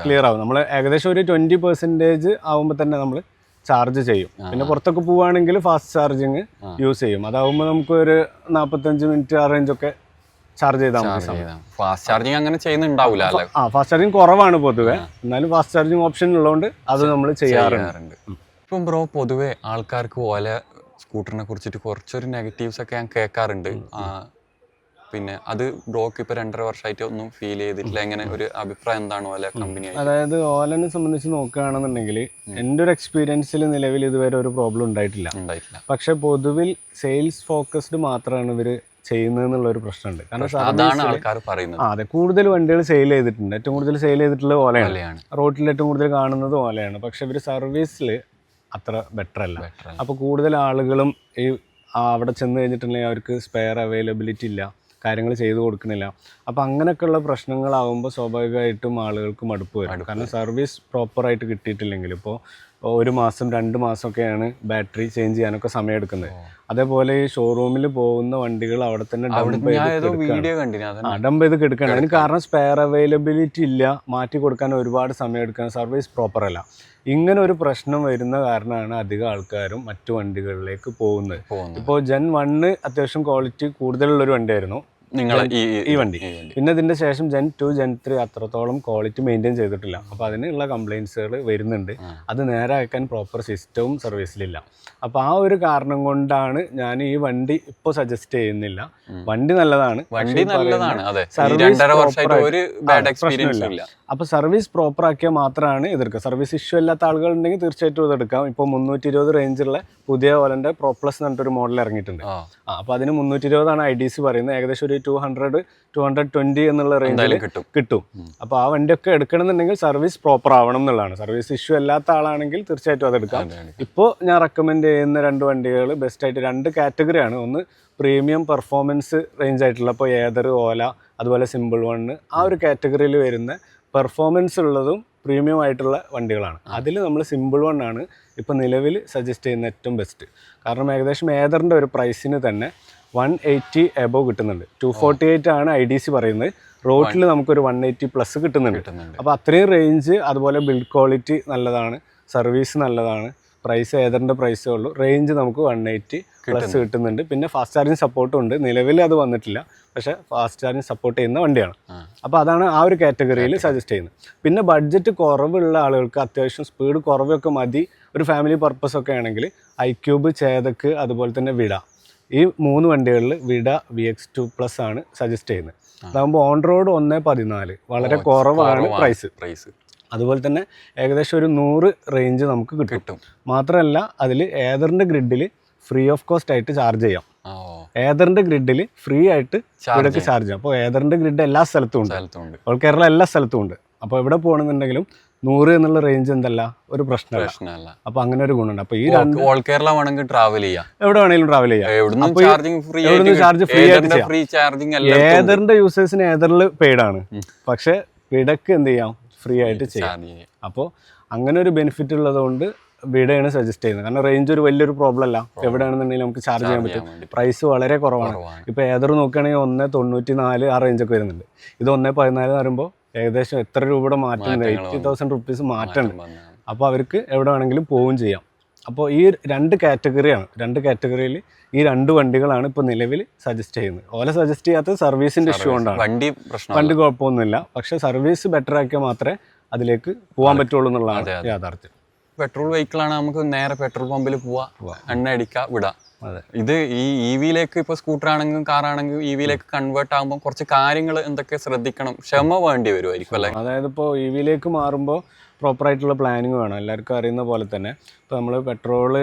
ക്ലിയർ ആവും. നമ്മൾ ഏകദേശം ഒരു ട്വന്റി പെർസെന്റേജ് ആവുമ്പോൾ തന്നെ നമ്മൾ ചാർജ് ചെയ്യും. പിന്നെ പുറത്തൊക്കെ പോവുകയാണെങ്കിൽ ഫാസ്റ്റ് ചാർജിങ് യൂസ് ചെയ്യും. അതാവുമ്പോൾ നമുക്ക് ഒരു നാൽപ്പത്തഞ്ച് മിനിറ്റ് ആ റേഞ്ചൊക്കെ ചാർജ് ചെയ്താൽ മതി. ഫാസ്റ്റ് ചാർജിങ് അങ്ങനെ ചെയ്യുന്നുണ്ടാവില്ല ആ ഫാസ്റ്റ് ചാർജിങ് കുറവാണ് പൊതുവേ. എന്നാലും ഫാസ്റ്റ് ചാർജിങ് ഓപ്ഷൻ ഉള്ളതുകൊണ്ട് അത് നമ്മൾ ചെയ്യാറുണ്ട്. ചെയ്യാറുണ്ട്. ഇപ്പം ബ്രോ പൊതുവേ ആൾക്കാർക്ക് ഓല സ്കൂട്ടറിനെ കുറിച്ചിട്ട് കുറച്ചൊരു നെഗറ്റീവ്സ് ഒക്കെ ഞാൻ കേൾക്കാറുണ്ട് പിന്നെ അത് ബ്രോക്ക് ഇപ്പൊ രണ്ടര വർഷമായിട്ട് ഒന്നും ഫീൽ ചെയ്തിട്ടില്ല. എങ്ങനെ ഒരു അഭിപ്രായം എന്താണ് ഓല കമ്പനി അതായത് ഓലനെ സംബന്ധിച്ച് നോക്കുകയാണെന്നുണ്ടെങ്കിൽ എന്റെ ഒരു എക്സ്പീരിയൻസിൽ നിലവിൽ ഇതുവരെ ഒരു പ്രോബ്ലം ഉണ്ടായിട്ടില്ല. ഉണ്ടായിട്ടില്ല. പക്ഷെ പൊതുവിൽ സെയിൽസ് ഫോക്കസ്ഡ് മാത്രമാണ് ഇവർ ചെയ്യുന്നതെന്നുള്ള ഒരു പ്രശ്നമുണ്ട്. കാരണം അതാണ് ആൾക്കാർ പറയുന്നത്. അതെ. കൂടുതൽ വണ്ടികൾ സെയിൽ ചെയ്തിട്ടുണ്ട്. ഏറ്റവും കൂടുതൽ സെയിൽ ചെയ്തിട്ടുള്ളത് ഓലയാണ്. റോട്ടിൽ ഏറ്റവും കൂടുതൽ കാണുന്നത് ഓലയാണ്. പക്ഷെ ഇവർ സർവീസിൽ അത്ര ബെറ്റർ അല്ല. അപ്പോൾ കൂടുതൽ ആളുകളും ഈ അവിടെ ചെന്ന് കഴിഞ്ഞിട്ടുണ്ടെങ്കിൽ അവർക്ക് സ്പെയർ അവൈലബിലിറ്റി ഇല്ല. കാര്യങ്ങൾ ചെയ്തു കൊടുക്കുന്നില്ല. അപ്പോൾ അങ്ങനെയൊക്കെയുള്ള പ്രശ്നങ്ങളാവുമ്പോൾ സ്വാഭാവികമായിട്ടും ആളുകൾക്ക് മടുപ്പ് വരും. കാരണം സർവീസ് പ്രോപ്പറായിട്ട് കിട്ടിയിട്ടില്ലെങ്കിൽ ഇപ്പോൾ ഒരു മാസം രണ്ട് മാസമൊക്കെയാണ് ബാറ്ററി ചേഞ്ച് ചെയ്യാനൊക്കെ സമയം എടുക്കുന്നത് അതേപോലെ ഈ ഷോറൂമിൽ പോകുന്ന വണ്ടികൾ അവിടെ തന്നെ ഡംപ് ഞാൻ ചെയ്ത് ചെയ്ത് അതിന് കാരണം സ്പെയർ അവൈലബിലിറ്റി ഇല്ല മാറ്റി കൊടുക്കാൻ ഒരുപാട് സമയം എടുക്കാൻ സർവീസ് പ്രോപ്പർ അല്ല. ഇങ്ങനെ ഒരു പ്രശ്നം വരുന്ന കാരണമാണ് അധികം ആൾക്കാരും മറ്റു വണ്ടികളിലേക്ക് പോകുന്നത്. പോകുന്നത്. ഇപ്പോൾ ജെൻ വണ്ണ് അത്യാവശ്യം ക്വാളിറ്റി കൂടുതലുള്ള ഒരു വണ്ടിയായിരുന്നു. നിങ്ങൾ ഈ വണ്ടി. പിന്നെ ഇതിന്റെ ശേഷം ജെൻ ടു ജെൻ ത്രീ അത്രത്തോളം ക്വാളിറ്റി മെയിന്റെയിൻ ചെയ്തിട്ടില്ല. അപ്പോൾ അതിനുള്ള കംപ്ലൈൻസുകൾ വരുന്നുണ്ട്. അത് നേരാക്കാൻ പ്രോപ്പർ സിസ്റ്റവും സർവീസിലില്ല അപ്പോൾ ആ ഒരു കാരണം കൊണ്ടാണ് ഞാൻ ഈ വണ്ടി ഇപ്പോൾ സജസ്റ്റ് ചെയ്യുന്നില്ല. വണ്ടി നല്ലതാണ്. വണ്ടി നല്ലതാണ്. അപ്പോൾ സർവീസ് പ്രോപ്പർ ആക്കിയാൽ മാത്രമാണ് എതിർക്കുക. സർവീസ് ഇഷ്യൂ ഇല്ലാത്ത ആളുകൾ ഉണ്ടെങ്കിൽ തീർച്ചയായിട്ടും ഇത് എടുക്കാം. ഇപ്പോൾ മുന്നൂറ്റി ഇരുപത് റേഞ്ചുള്ള പുതിയ പോലെ പ്രോ പ്ലസ് എന്ന് പറഞ്ഞിട്ടൊരു മോഡൽ ഇറങ്ങിയിട്ടുണ്ട്. അപ്പൊ ആ അപ്പോൾ അതിന് മുന്നൂറ്റി ഇരുപതാണ് ഐ ഡി സി പറയുന്നത്. ഏകദേശം ഒരു two hundred two hundred twenty എന്നുള്ള റേഞ്ചിൽ കിട്ടും. കിട്ടും. അപ്പോൾ ആ വണ്ടിയൊക്കെ എടുക്കണമെന്നുണ്ടെങ്കിൽ സർവീസ് പ്രോപ്പർ ആവണം എന്നുള്ളതാണ്. സർവീസ് ഇഷ്യൂ അല്ലാത്ത ആളാണെങ്കിൽ തീർച്ചയായിട്ടും അത് എടുക്കാം. ഇപ്പോൾ ഞാൻ റെക്കമെൻഡ് ചെയ്യുന്ന രണ്ട് വണ്ടികൾ ബെസ്റ്റ് ആയിട്ട് രണ്ട് കാറ്റഗറിയാണ് ഒന്ന് പ്രീമിയം പെർഫോമൻസ് റേഞ്ച് ആയിട്ടുള്ള ഇപ്പോൾ ഏതർ ഓല അതുപോലെ സിമ്പിൾ വണ്ണ് ആ ഒരു കാറ്റഗറിയിൽ വരുന്ന പെർഫോമൻസ് ഉള്ളതും പ്രീമിയം ആയിട്ടുള്ള വണ്ടികളാണ്. അതിൽ നമ്മൾ സിമ്പിൾ വൺ ആണ് ഇപ്പോൾ നിലവിൽ സജസ്റ്റ് ചെയ്യുന്ന ഏറ്റവും ബെസ്റ്റ് കാരണം ഏകദേശം ഏതറിന്റെ ഒരു പ്രൈസിന് തന്നെ വൺ എയ്റ്റി എബോ കിട്ടുന്നുണ്ട്. ടു ഫോർട്ടി എയ്റ്റ് ആണ് ഐ ഡി സി പറയുന്നത്. റോട്ടിൽ നമുക്കൊരു വൺ എയ്റ്റി പ്ലസ് കിട്ടുന്നുണ്ട്. അപ്പോൾ അത്രയും റേഞ്ച് അതുപോലെ ബിൽഡ് ക്വാളിറ്റി നല്ലതാണ്. സർവീസ് നല്ലതാണ്. പ്രൈസ് ഏതറിന്റെ പ്രൈസേ ഉള്ളൂ. റേഞ്ച് നമുക്ക് വൺ എയ്റ്റി പ്ലസ് കിട്ടുന്നുണ്ട്. പിന്നെ ഫാസ്റ്റ് ചാർജിങ് സപ്പോർട്ടും ഉണ്ട്. നിലവിൽ അത് വന്നിട്ടില്ല. പക്ഷേ ഫാസ്റ്റ് ചാർജിങ് സപ്പോർട്ട് ചെയ്യുന്ന വണ്ടിയാണ്. അപ്പോൾ അതാണ് ആ ഒരു കാറ്റഗറിയിൽ സജസ്റ്റ് ചെയ്യുന്നത്. പിന്നെ ബഡ്ജറ്റ് കുറവുള്ള ആളുകൾക്ക് അത്യാവശ്യം സ്പീഡ് കുറവൊക്കെ മതി. ഒരു ഫാമിലി പർപ്പസ് ഒക്കെ ആണെങ്കിൽ ഐ ക്യൂബ് ചേതക്ക് അതുപോലെ തന്നെ വിട. ഈ മൂന്ന് വണ്ടികളിൽ Vida V X two plus ആണ് സജസ്റ്റ് ചെയ്യുന്നത്. അതാകുമ്പോൾ ഓൺ റോഡ് ഒന്ന് പതിനാല്. വളരെ കുറവാണ് പ്രൈസ് പ്രൈസ് അതുപോലെ തന്നെ ഏകദേശം ഒരു നൂറ് റേഞ്ച് നമുക്ക് കിട്ടും. മാത്രമല്ല അതിൽ ഏതറിന്റെ ഗ്രിഡിൽ ഫ്രീ ഓഫ് കോസ്റ്റ് ആയിട്ട് ചാർജ് ചെയ്യാം. ഏതറിന്റെ ഗ്രിഡിൽ ഫ്രീ ആയിട്ട് ഇവിടേക്ക് ചാർജ് ചെയ്യാം. അപ്പോൾ ഏതറിന്റെ ഗ്രിഡ് എല്ലാ സ്ഥലത്തും ഉണ്ട്. ഓൾ കേരള എല്ലാ സ്ഥലത്തും ഉണ്ട്. അപ്പോൾ എവിടെ പോകണമെന്നുണ്ടെങ്കിലും നൂറ് എന്നുള്ള റേഞ്ച് എന്തല്ല? ഒരു പ്രശ്നമല്ല. അപ്പോൾ അങ്ങനെ ഒരു ഗുണമുണ്ട്. അപ്പൊ ഈ രണ്ട് ഓൾ കേരള വേണമെങ്കിൽ ട്രാവൽ ചെയ്യാം. എവിടെ വേണമെങ്കിലും ട്രാവൽ ചെയ്യാം. അപ്പൊ ചാർജിങ് ഫ്രീ charge free ആയിട്ട്. ഫ്രീ ചാർജിങ് ഏതറിന്റെ യൂസേഴ്സിന് ഏതറിൽ പെയ്ഡ് ആണ്. പക്ഷെ വിടക്ക് എന്ത് ചെയ്യാം? ഫ്രീ ആയിട്ട് ചെയ്യാം. ചാർജ് അപ്പോൾ അങ്ങനെ ഒരു ബെനിഫിറ്റ് ഉള്ളത് കൊണ്ട് വിടയാണ് സജസ്റ്റ് ചെയ്യുന്നത്. കാരണം റേഞ്ച് ഒരു വലിയൊരു പ്രോബ്ലം അല്ല. എവിടെയാണെന്നുണ്ടെങ്കിലും നമുക്ക് ചാർജ് ചെയ്യാൻ പറ്റും. പ്രൈസ് വളരെ കുറവാണ്. കുറവാണ്. ഇപ്പോൾ ഏതർ നോക്കുകയാണെങ്കിൽ ഒന്ന് തൊണ്ണൂറ്റി നാല് ആ റേഞ്ചൊക്കെ വരുന്നുണ്ട്. ഇത് ഒന്ന് പതിനാല് എന്ന് പറയുമ്പോൾ ഏകദേശം എത്ര രൂപയുടെ മാറ്റം എയ്റ്റി തൗസൻഡ് റുപ്പീസ് മാറ്റമുണ്ട്. അപ്പോൾ അവർക്ക് എവിടെ വേണമെങ്കിലും പോവുകയും ചെയ്യാം. അപ്പോൾ ഈ രണ്ട് കാറ്റഗറിയാണ്. രണ്ട് കാറ്റഗറിയിൽ ഈ രണ്ട് വണ്ടികളാണ് ഇപ്പോൾ നിലവിൽ സജസ്റ്റ് ചെയ്യുന്നത്. ഓല സജസ്റ്റ് ചെയ്യാത്തത് സർവീസിന്റെ ഇഷ്യൂ കൊണ്ടാണ്. വണ്ടി വണ്ടി കുഴപ്പമൊന്നുമില്ല. പക്ഷേ സർവീസ് ബെറ്റർ ആക്കിയാൽ മാത്രമേ അതിലേക്ക് പോകാൻ പറ്റുള്ളൂ എന്നുള്ളതാണ്. യാഥാർത്ഥ്യം. പെട്രോൾ വെഹിക്കിൾ ആണ് നമുക്ക് നേരെ പെട്രോൾ പമ്പിൽ പോവാ. എണ്ണ അടിക്കുക വിടാം. ഇത് ഈ ഇ വിയിലേക്ക് ഇപ്പൊ സ്കൂട്ടർ ആണെങ്കിലും കാർ ആണെങ്കിലും ഇ വിയിലേക്ക് കൺവേർട്ട് ആകുമ്പോൾ കുറച്ച് കാര്യങ്ങൾ എന്തൊക്കെ ശ്രദ്ധിക്കണം ക്ഷമ വേണ്ടി വരുമായിരിക്കും അല്ലെ? അതായത് ഇപ്പോൾ ഇ വിയിലേക്ക് മാറുമ്പോൾ പ്രോപ്പറായിട്ടുള്ള പ്ലാനിങ് വേണം. എല്ലാവർക്കും അറിയുന്ന പോലെ തന്നെ ഇപ്പോൾ നമ്മൾ പെട്രോൾ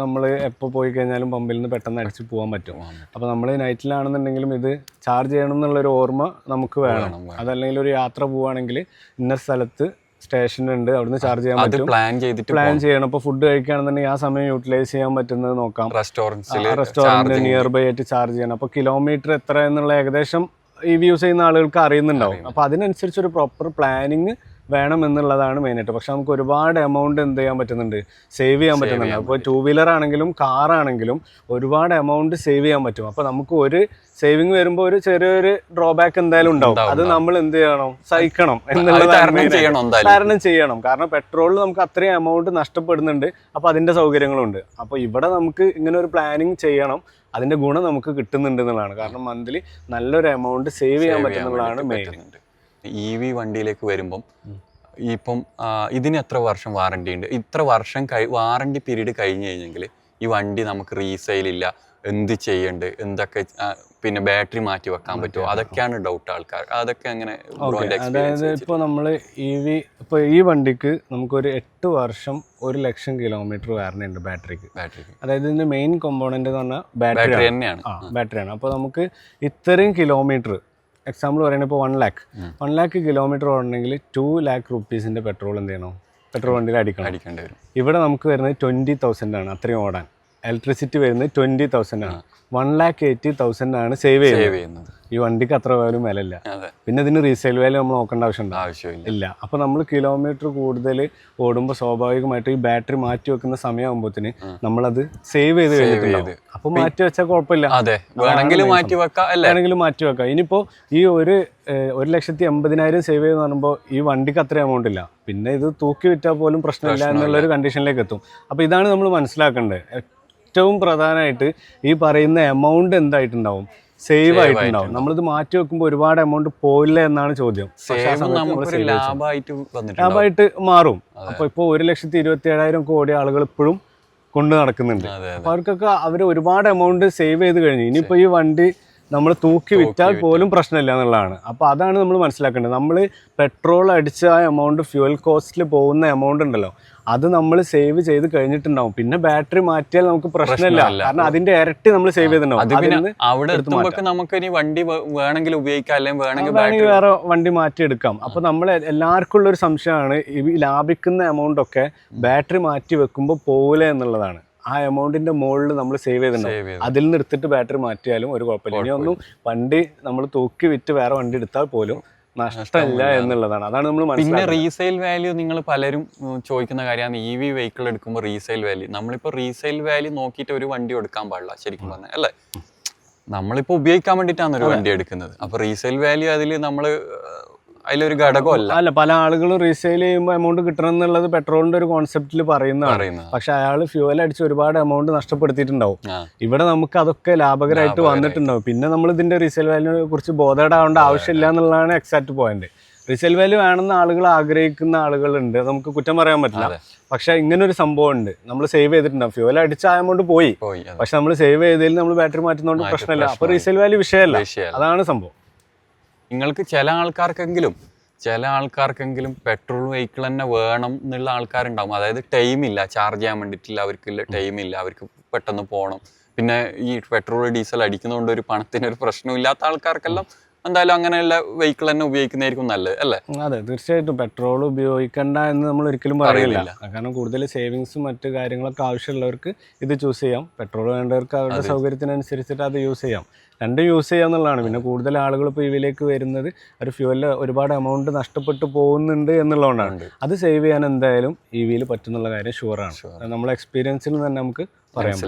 നമ്മൾ എപ്പോൾ പോയി കഴിഞ്ഞാലും പമ്പിൽ നിന്ന് പെട്ടെന്ന് അടിച്ച് പോകാൻ പറ്റും. അപ്പോൾ നമ്മൾ നൈറ്റിലാണെന്നുണ്ടെങ്കിലും ഇത് ചാർജ് ചെയ്യണം എന്നുള്ളൊരു ഓർമ്മ നമുക്ക് വേണം. അതല്ലെങ്കിൽ ഒരു യാത്ര പോവുകയാണെങ്കിൽ ഇന്ന സ്ഥലത്ത് സ്റ്റേഷൻ ഉണ്ട് അവിടുന്ന് ചാർജ് ചെയ്യാൻ പറ്റും. പ്ലാൻ ചെയ്തിട്ട് പ്ലാൻ ചെയ്യണം. അപ്പൊ ഫുഡ് കഴിക്കുകയാണെന്നുണ്ടെങ്കിൽ ആ സമയം യൂട്ടിലൈസ് ചെയ്യാൻ പറ്റുന്നത് നോക്കാം. റെസ്റ്റോറന്റ് റെസ്റ്റോറന്റ് നിയർ ബൈ ആയിട്ട് ചാർജ് ചെയ്യണം. അപ്പൊ കിലോമീറ്റർ എത്ര എന്നുള്ള ഏകദേശം ഈ യൂസ് ചെയ്യുന്ന ആളുകൾക്ക് അറിയുന്നുണ്ടാവും. അപ്പൊ അതിനനുസരിച്ച് ഒരു പ്രോപ്പർ പ്ലാനിങ് വേണം എന്നുള്ളതാണ് മെയിനായിട്ട് പക്ഷെ നമുക്ക് ഒരുപാട് എമൗണ്ട് എന്ത് ചെയ്യാൻ പറ്റുന്നുണ്ട്? സേവ് ചെയ്യാൻ പറ്റുന്നുണ്ട്. അപ്പോൾ ടൂ വീലർ ആണെങ്കിലും കാർ ആണെങ്കിലും ഒരുപാട് എമൗണ്ട് സേവ് ചെയ്യാൻ പറ്റും. അപ്പോൾ നമുക്ക് ഒരു സേവിങ് വരുമ്പോൾ ഒരു ചെറിയൊരു ഡ്രോബാക്ക് എന്തായാലും ഉണ്ടാവും. അത് നമ്മൾ എന്ത് ചെയ്യണം? സഹിക്കണം എന്നുള്ളത് തരണം ചെയ്യണം കാരണം പെട്രോളിൽ നമുക്ക് അത്രയും എമൗണ്ട് നഷ്ടപ്പെടുന്നുണ്ട്. അപ്പോൾ അതിന്റെ സൗകര്യങ്ങളുണ്ട്. അപ്പോൾ ഇവിടെ നമുക്ക് ഇങ്ങനെ ഒരു പ്ലാനിങ് ചെയ്യണം. അതിന്റെ ഗുണം നമുക്ക് കിട്ടുന്നുണ്ട് എന്നുള്ളതാണ്. കാരണം മന്ത്ലി നല്ലൊരു എമൗണ്ട് സേവ് ചെയ്യാൻ പറ്റുന്നതാണ് മെയിൻ ഇ വി വണ്ടിയിലേക്ക് വരുമ്പം ഇപ്പം ഇതിന് എത്ര വർഷം വാറണ്ടി ഉണ്ട്? ഇത്ര വർഷം കഴി വാറണ്ടി പീരീഡ് കഴിഞ്ഞ് കഴിഞ്ഞെങ്കിൽ ഈ വണ്ടി നമുക്ക് റീസെയിൽ ഇല്ല. എന്ത് ചെയ്യണ്ട്? എന്തൊക്കെ പിന്നെ ബാറ്ററി മാറ്റി വെക്കാൻ പറ്റുമോ? അതൊക്കെയാണ് ഡൗട്ട് ആൾക്കാർ. അതൊക്കെ അങ്ങനെ അതായത് ഇപ്പോൾ നമ്മൾ ഇ വി ഇപ്പോൾ ഈ വണ്ടിക്ക് നമുക്കൊരു എട്ട് വർഷം ഒരു ലക്ഷം കിലോമീറ്റർ വാറണ്ടി ഉണ്ട് ബാറ്ററിക്ക് ബാറ്ററിക്ക് അതായത് ഇതിന്റെ മെയിൻ കോമ്പോണന്റ് എന്ന് പറഞ്ഞാൽ ബാറ്ററി തന്നെയാണ്. ബാറ്ററി ബാറ്ററിയാണ് അപ്പോൾ നമുക്ക് ഇത്രയും കിലോമീറ്റർ എക്സാമ്പിൾ പറയുന്നത് ഇപ്പോൾ one lakh. One lakh kilometre ഓടണമെങ്കിൽ two lakh റുപ്പീസിന്റെ പെട്രോൾ എന്ത് ചെയ്യണം? പെട്രോൾ വണ്ടിയിൽ അടിക്കണം. അടിക്കേണ്ടി വരും. ഇവിടെ നമുക്ക് വരുന്നത് ട്വന്റി തൗസൻഡ് ആണ്. അത്രയും ഓടാൻ. ഇലക്ട്രിസിറ്റി വരുന്നത് ട്വന്റി തൗസൻഡ് ആണ്. വൺ ലാക്ക് എയ്റ്റി തൗസൻഡ് ആണ് സേവ് ചെയ്യുന്നത്. ഈ വണ്ടിക്ക് അത്ര പോലും വിലയില്ല. പിന്നെ ഇതിന് റീസെയിൽ വാല്യൂ നമ്മൾ നോക്കേണ്ട ആവശ്യമുണ്ടോ? ആവശ്യമില്ല. ഇല്ല. അപ്പോൾ നമ്മൾ കിലോമീറ്റർ കൂടുതൽ ഓടുമ്പോൾ സ്വാഭാവികമായിട്ട് ഈ ബാറ്ററി മാറ്റി വെക്കുന്ന സമയമാകുമ്പോത്തിന് നമ്മളത് സേവ് ചെയ്ത് കഴിഞ്ഞിട്ടുണ്ട് അപ്പോൾ മാറ്റി വെച്ചാൽ കുഴപ്പമില്ല. അതെ. വേണമെങ്കിൽ മാറ്റി വെക്കാം വേണമെങ്കിലും മാറ്റി വെക്കാം. ഇനിയിപ്പോൾ ഈ ഒരു ഒരു ലക്ഷത്തി എൺപതിനായിരം സേവ് ചെയ്യുന്ന പറയുമ്പോൾ ഈ വണ്ടിക്ക് അത്ര എമൗണ്ട് ഇല്ല. പിന്നെ ഇത് തൂക്കി വിറ്റാൽ പോലും പ്രശ്നമില്ല എന്നുള്ള ഒരു കണ്ടീഷനിലേക്ക് എത്തും. അപ്പോൾ ഇതാണ് നമ്മൾ മനസ്സിലാക്കേണ്ടത്. ഏറ്റവും പ്രധാനമായിട്ട് ഈ പറയുന്ന എമൗണ്ട് എന്തായിട്ടുണ്ടാവും? സേവ് ആയിട്ടുണ്ടാവും. നമ്മളിത് മാറ്റി വെക്കുമ്പോൾ ഒരുപാട് എമൗണ്ട് പോയില്ല എന്നാണ് ചോദ്യം. ലാഭമായിട്ട് മാറും. അപ്പൊ ഇപ്പോൾ ഒരു ലക്ഷത്തി ഇരുപത്തി ഏഴായിരം കോടി ആളുകൾ ഇപ്പോഴും കൊണ്ട് നടക്കുന്നുണ്ട്. അതെ അവർക്കൊക്കെ അവർ ഒരുപാട് എമൗണ്ട് സേവ് ചെയ്ത് കഴിഞ്ഞു. ഇനിയിപ്പോ ഈ വണ്ടി നമ്മൾ തൂക്കി വിറ്റാൽ പോലും പ്രശ്നമില്ല എന്നുള്ളതാണ്. അപ്പോൾ അതാണ് നമ്മൾ മനസ്സിലാക്കേണ്ടത്. നമ്മൾ പെട്രോൾ അടിച്ച ആ എമൗണ്ട് ഫ്യൂൽ കോസ്റ്റിൽ പോകുന്ന എമൗണ്ട് ഉണ്ടല്ലോ. അത് നമ്മൾ സേവ് ചെയ്ത് കഴിഞ്ഞിട്ടുണ്ടാവും. പിന്നെ ബാറ്ററി മാറ്റിയാൽ നമുക്ക് പ്രശ്നമില്ല. കാരണം അതിന്റെ ഇരട്ടി നമ്മൾ സേവ് ചെയ്തിട്ടുണ്ടാവും. അവിടെ നമുക്ക് ഇനി വണ്ടി വേണമെങ്കിൽ ഉപയോഗിക്കാം അല്ലെങ്കിൽ വേണമെങ്കിൽ വേറെ വണ്ടി മാറ്റിയെടുക്കാം. അപ്പോൾ നമ്മൾ എല്ലാവർക്കും ഉള്ള ഒരു സംശയമാണ് ഈ ലാഭിക്കുന്ന എമൗണ്ട് ഒക്കെ ബാറ്ററി മാറ്റി വെക്കുമ്പോൾ പോകില്ല എന്നുള്ളതാണ്. ആ എമൗണ്ടിന്റെ മുകളിൽ നമ്മൾ സേവ് ചെയ്തിട്ടുണ്ടാവും. അതിൽ നിന്ന് എടുത്തിട്ട് ബാറ്ററി മാറ്റിയാലും ഒരു കുഴപ്പമില്ല. ഇനി ഒന്നും വണ്ടി നമ്മൾ തൂക്കി വിറ്റ് വേറെ വണ്ടി എടുത്താൽ പോലും നഷ്ടമില്ല എന്നുള്ളതാണ്. അതാണ് നമ്മൾ പിന്നെ റീസെയിൽ വാല്യൂ നിങ്ങൾ പലരും ചോദിക്കുന്ന കാര്യമാണ്. ഇ വി വെഹിക്കിൾ എടുക്കുമ്പോൾ റീസെയിൽ വാല്യൂ നമ്മളിപ്പോൾ റീസെയിൽ വാല്യൂ നോക്കിയിട്ട് ഒരു വണ്ടി എടുക്കാൻ പാടില്ല ശരിക്കും പറഞ്ഞാൽ അല്ലേ? നമ്മളിപ്പോൾ ഉപയോഗിക്കാൻ വേണ്ടിയിട്ടാണ് ഒരു വണ്ടി എടുക്കുന്നത്. അപ്പോൾ റീസെയിൽ വാല്യൂ അതിൽ നമ്മൾ അതിലൊരു ഘടകമല്ല. അല്ല പല ആളുകളും റീസെയിൽ ചെയ്യുമ്പോൾ എമൗണ്ട് കിട്ടണം എന്നുള്ളത് പെട്രോളിന്റെ ഒരു കോൺസെപ്റ്റിൽ പറയുന്നതാണ്. പറയുന്നത് പക്ഷെ അയാൾ ഫ്യൂവൽ അടിച്ച് ഒരുപാട് എമൗണ്ട് നഷ്ടപ്പെടുത്തിയിട്ടുണ്ടാവും. ഇവിടെ നമുക്ക് അതൊക്കെ ലാഭകരമായിട്ട് വന്നിട്ടുണ്ടാവും. പിന്നെ നമ്മൾ ഇതിന്റെ റീസെയിൽ വാല്യൂ കുറിച്ച് ബോധേടാവേണ്ട ആവശ്യമില്ല എന്നുള്ളതാണ് എക്സാക്ട് പോയിന്റ് റീസെയിൽ വാല്യൂ വേണമെന്ന് ആളുകൾ ആഗ്രഹിക്കുന്ന ആളുകളുണ്ട്. നമുക്ക് കുറ്റം പറയാൻ പറ്റില്ല. പക്ഷെ ഇങ്ങനെ ഒരു സംഭവം ഉണ്ട് നമ്മൾ സേവ് ചെയ്തിട്ടുണ്ടാവും. ഫ്യൂവൽ അടിച്ച എമൗണ്ട് പോയി. പക്ഷെ നമ്മൾ സേവ് ചെയ്തതിൽ നമ്മൾ ബാറ്ററി മാറ്റുന്നതുകൊണ്ട് പ്രശ്നമില്ല. അപ്പൊ റീസെയിൽ വാല്യൂ വിഷയമല്ല. അതാണ് സംഭവം. നിങ്ങൾക്ക് ചില ആൾക്കാർക്കെങ്കിലും ചില ആൾക്കാർക്കെങ്കിലും പെട്രോൾ വെഹിക്കിൾ തന്നെ വേണം എന്നുള്ള ആൾക്കാരുണ്ടാവും. അതായത് ടൈം ഇല്ല ചാർജ് ചെയ്യാൻ വേണ്ടിയിട്ടില്ല അവർക്ക് ടൈം ഇല്ല അവർക്ക് പെട്ടെന്ന് പോകണം പിന്നെ ഈ പെട്രോൾ ഡീസൽ അടിക്കുന്നതുകൊണ്ട് ഒരു പണത്തിന് ഒരു പ്രശ്നവും ഇല്ലാത്ത ആൾക്കാർക്കെല്ലാം എന്തായാലും അങ്ങനെയുള്ള വെഹിക്കിൾ തന്നെ ഉപയോഗിക്കുന്നതായിരിക്കും നല്ലത് അല്ലേ? അതെ തീർച്ചയായിട്ടും പെട്രോൾ ഉപയോഗിക്കണ്ട എന്ന് നമ്മൾ ഒരിക്കലും പറയില്ല. കാരണം കൂടുതൽ സേവിങ്സും മറ്റു കാര്യങ്ങളൊക്കെ ആവശ്യമുള്ളവർക്ക് ഇത് ചൂസ് ചെയ്യാം. പെട്രോൾ വേണ്ടവർക്ക് അവരുടെ സൗകര്യത്തിനനുസരിച്ചിട്ട് അത് യൂസ് ചെയ്യാം. രണ്ടും യൂസ് ചെയ്യാം എന്നുള്ളതാണ്. പിന്നെ കൂടുതൽ ആളുകൾ ഇപ്പോൾ ഇതിലേക്ക് വരുന്നത് ഒരു ഫ്യൂവലിൽ ഒരുപാട് എമൗണ്ട് നഷ്ടപ്പെട്ടു പോകുന്നുണ്ട് എന്നുള്ളതുകൊണ്ടാണ്. അത് സേവ് ചെയ്യാൻ എന്തായാലും ഇ വിയിൽ പറ്റുന്നുള്ള കാര്യം ഷുവറാണ് നമ്മളെ എക്സ്പീരിയൻസിൽ തന്നെ നമുക്ക് പറയാം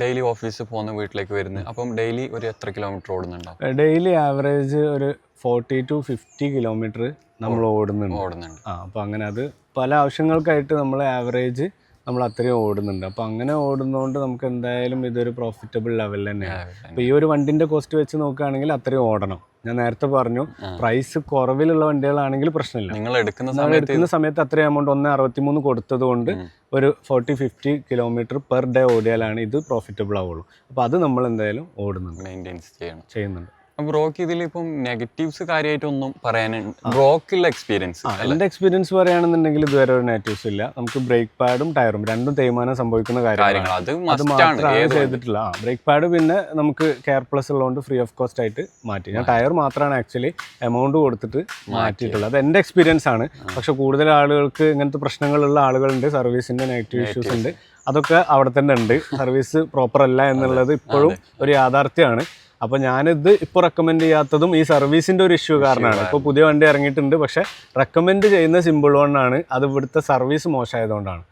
ഡെയിലി ഓഫീസിൽ പോകുന്ന വീട്ടിലേക്ക് വരുന്നത്. അപ്പം ഡെയിലി ഒരു എത്ര കിലോമീറ്റർ ഓടുന്നുണ്ടോ? ഡെയിലി ആവറേജ് ഒരു ഫോർട്ടി ടു ഫിഫ്റ്റി കിലോമീറ്റർ നമ്മൾ ഓടുന്നുണ്ട്. ഓടുന്നുണ്ട്. ആ അപ്പോൾ അങ്ങനെ അത് പല ആവശ്യങ്ങൾക്കായിട്ട് നമ്മൾ ആവറേജ് നമ്മൾ അത്രയും ഓടുന്നുണ്ട്. അപ്പോൾ അങ്ങനെ ഓടുന്നതുകൊണ്ട് നമുക്ക് എന്തായാലും ഇതൊരു പ്രോഫിറ്റബിൾ ലെവൽ തന്നെയാണ്. അപ്പോൾ ഈ ഒരു വണ്ടിന്റെ കോസ്റ്റ് വെച്ച് നോക്കുകയാണെങ്കിൽ അത്രയും ഓടണം. ഞാൻ നേരത്തെ പറഞ്ഞു പ്രൈസ് കുറവിലുള്ള വണ്ടികളാണെങ്കിൽ പ്രശ്നമില്ല. നിങ്ങൾ എടുക്കുന്ന സമയത്ത് എടുക്കുന്ന സമയത്ത് അത്രയും എമൗണ്ട് ഒന്ന് അറുപത്തിമൂന്ന് കൊടുത്തത് കൊണ്ട് ഒരു forty fifty kilometre per day ഓടിയാലാണ് ഇത് പ്രോഫിറ്റബിൾ ആവുള്ളൂ. അപ്പോൾ അത് നമ്മൾ എന്തായാലും ഓടുന്നുണ്ട്. മെയിന്റെയിൻസ് ചെയ്യണം. ചെയ്യുന്നുണ്ട്. ബ്രോക്ക് ഇതിൽ ഇപ്പം നെഗറ്റീവ്സ് കാര്യമായിട്ടൊന്നും പറയാനുണ്ട്. ബ്രോക്കുള്ള എക്സ്പീരിയൻസ് എന്റെ എക്സ്പീരിയൻസ് പറയുകയാണെന്നുണ്ടെങ്കിൽ ഇതുവരെ ഒരു നെഗറ്റീവ്സ് ഇല്ല. നമുക്ക് ബ്രേക്ക് പാഡും ടയറും രണ്ടും തേയ്മാനം സംഭവിക്കുന്ന കാര്യങ്ങൾ. അത് മാത്രമാണ് ചെയ്തിട്ടില്ല. ആ ബ്രേക്ക് പാഡ് പിന്നെ നമുക്ക് കെയർ പ്ലസ് ഉള്ളതുകൊണ്ട് ഫ്രീ ഓഫ് കോസ്റ്റ് ആയിട്ട് മാറ്റി. ഞാൻ ടയർ മാത്രമാണ് ആക്ച്വലി എമൗണ്ട് കൊടുത്തിട്ട് മാറ്റിയിട്ടുള്ളത്. അത് എന്റെ എക്സ്പീരിയൻസ് ആണ്. പക്ഷെ കൂടുതൽ ആളുകൾക്ക് ഇങ്ങനത്തെ പ്രശ്നങ്ങളുള്ള ആളുകളുണ്ട്. സർവീസിന്റെ നെഗറ്റീവ് ഇഷ്യൂസ് ഉണ്ട്. അതൊക്കെ അവിടെ തന്നെ ഉണ്ട്. സർവീസ് പ്രോപ്പർ അല്ല എന്നുള്ളത് ഇപ്പോഴും ഒരു യാഥാർത്ഥ്യമാണ്. അപ്പോൾ ഞാനിത് ഇപ്പോൾ റെക്കമെൻഡ് ചെയ്യാത്തതും ഈ സർവീസിന്റെ ഒരു ഇഷ്യൂ കാരണമാണ്. ഇപ്പോൾ പുതിയ വണ്ടി ഇറങ്ങിയിട്ടുണ്ട് പക്ഷേ റെക്കമെൻഡ് ചെയ്യുന്ന സിമ്പിൾ വണ്ണാണ് അത് ഇവിടുത്തെ സർവീസ് മോശമായതുകൊണ്ടാണ്.